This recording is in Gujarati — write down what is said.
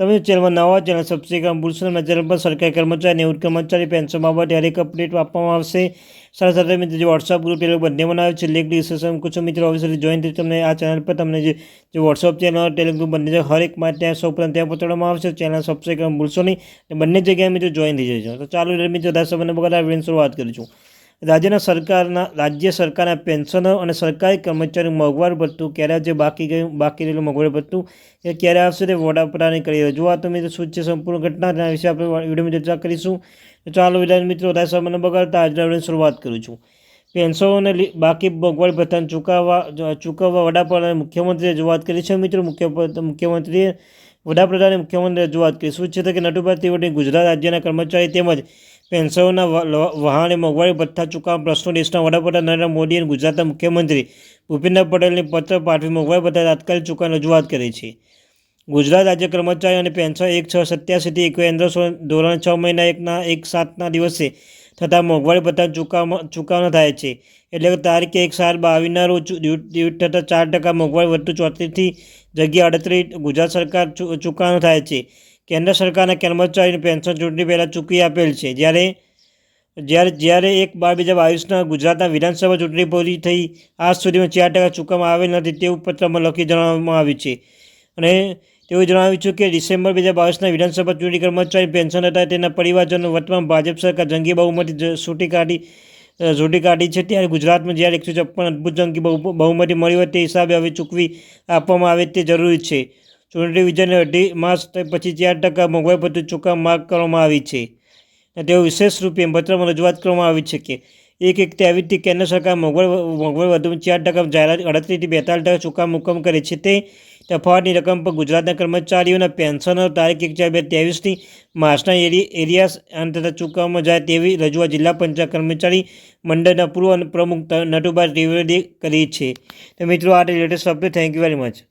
તમે ચેનલમાં નવા ચેનલ સબસ્ક્રાઈબ ભૂલશો નહીં. ચેનલ પર સરકારી કર્મચારી નેવું કર્મચારી પેન્શન બાબતે હરેક અપડેટ આપવામાં આવશે. સાથે સાથે મિત્રો, જે વોટ્સઅપ ગ્રુપ ટેલિગ્રામ બંને બનાવે છે લેક ડિસ્કશન કુછ મિત્રો ઓફિસથી જોઈન થઈ તમને આ ચેનલ પર તમને જે વોટ્સઅપ ચેનલ ટેલિગ્રામ બંને છે, હરેક માટે ત્યાં સૌ પ્રથમ ત્યાં પહોંચાડવામાં આવશે. ચેનલ સબસ્ક્રાઈબ ભૂલશો નહીં. બંને જગ્યાએ મિત્રો જોઈન થઈ જજો. તો ચાલુ મિત્રો, દસ સમયને બગડ આ શરૂઆત કરીશું. રાજ્યના સરકારના, રાજ્ય સરકારના પેન્શનો અને સરકારી કર્મચારી મોંઘવારી ભથ્થું ક્યારે જે બાકી ગયું, બાકી રહેલું મોંઘવારી ભથ્થું એ ક્યારે આવશે તે વડાપ્રધાને કરી રજૂઆત મિત્રો શું છે સંપૂર્ણ ઘટના તેના વિશે આપણે વિડીયોમાં ચર્ચા કરીશું. તો ચાલો વિધાન મિત્રો, વધારે સમયને બગાડતા આજના વિડીયોની શરૂઆત કરું છું. પેન્શનોને બાકી મોંઘવારી ભથ્થાને ચૂકવવા ચૂકવવા વડાપ્રધાને મુખ્યમંત્રીએ રજૂઆત કરી છે મિત્રો. મુખ્ય મુખ્યમંત્રીએ વડાપ્રધાને મુખ્યમંત્રીએ રજૂઆત કરી. શું છે તો કે નટુભાઈ ત્રિવેદી ગુજરાત રાજ્યના કર્મચારી તેમજ પેન્શનોના વહાણે મોંઘવારી ભથ્થા ચૂકવવા પ્રશ્નો દેશના વડાપ્રધાન નરેન્દ્ર મોદી અને ગુજરાતના મુખ્યમંત્રી ભૂપેન્દ્ર પટેલને પત્ર પાઠવી મોંઘવારી ભથ્થા તાત્કાલિક ચૂકવવાની રજૂઆત કરી છે. ગુજરાત રાજ્ય કર્મચારી અને પેન્શન એક છ સત્યાસીથી કેન્દ્ર ધોરણ છ મહિના એકના એક સાતના દિવસે થતાં મોંઘવારી ભથ્થા ચૂકવવા ચૂકવણા થાય છે. એટલે કે તારીખ એક સાત બાવીસના રોજ ડ્યૂ થતાં ચાર ટકા મોંઘવારી વધતું ચોત્રીસથી જગ્યા અડત્રીસ ગુજરાત સરકાર ચૂ- ચૂકવવાનું થાય છે. કેન્દ્ર સરકારના કર્મચારીની પેન્શન ચૂંટણી પહેલાં ચૂકવી આપેલ છે. જ્યારે જ્યારે જ્યારે એક બાર બે હજાર બાવીસના ગુજરાતના વિધાનસભા ચૂંટણી પૂરી થઈ આજ સુધીમાં ચાર ટકા ચૂકવવામાં આવેલ નથી તેવું પત્રમાં લખી જણાવવામાં આવ્યું છે. અને તેઓએ જણાવ્યું છે કે ડિસેમ્બર બે હજાર બાવીસના વિધાનસભા ચૂંટણી કર્મચારી પેન્શન હતા તેના પરિવારજનો વર્તમાન ભાજપ સરકાર જંગી બહુમતી છૂટી કાઢી અ, કાઢી છે. ત્યારે ગુજરાતમાં જ્યારે એકસો છપ્પન અદભુત જંગી બહુ બહુમતી મળી હોય તે હિસાબે હવે ચૂકવી આપવામાં આવે તે જરૂરી છે. ચૂંટણી વિજયને અઢી માસ પછી ચાર ટકા મોંઘવારી ભથ્થું ચૂકવવા માગ કરવામાં આવી છે. અને તેઓ વિશેષ રૂપે પત્રમાં રજૂઆત કરવામાં આવી છે કે એક એક આવી રીતે કેન્દ્ર સરકાર મોંઘવારી મોંઘવારી વધુ ચાર ટકા જાહેરાત અડત્રીસથી બેતાલીસ ટકા ચૂકવવા મુકમ કરે છે તે તફાવતની રકમ પર ગુજરાતના કર્મચારીઓના પેન્શનો તારીખ એક ચાર બે ત્રેવીસથી માર્ચના એરી, એરિયાસ અંતર ચૂકવવામાં જાય તેવી રજૂઆત જિલ્લા પંચાયત કર્મચારી મંડળના પૂર્વ પ્રમુખ નટુભાઈ ત્રિવેદીએ કરી છે. તો મિત્રો, આ latest update thank you very much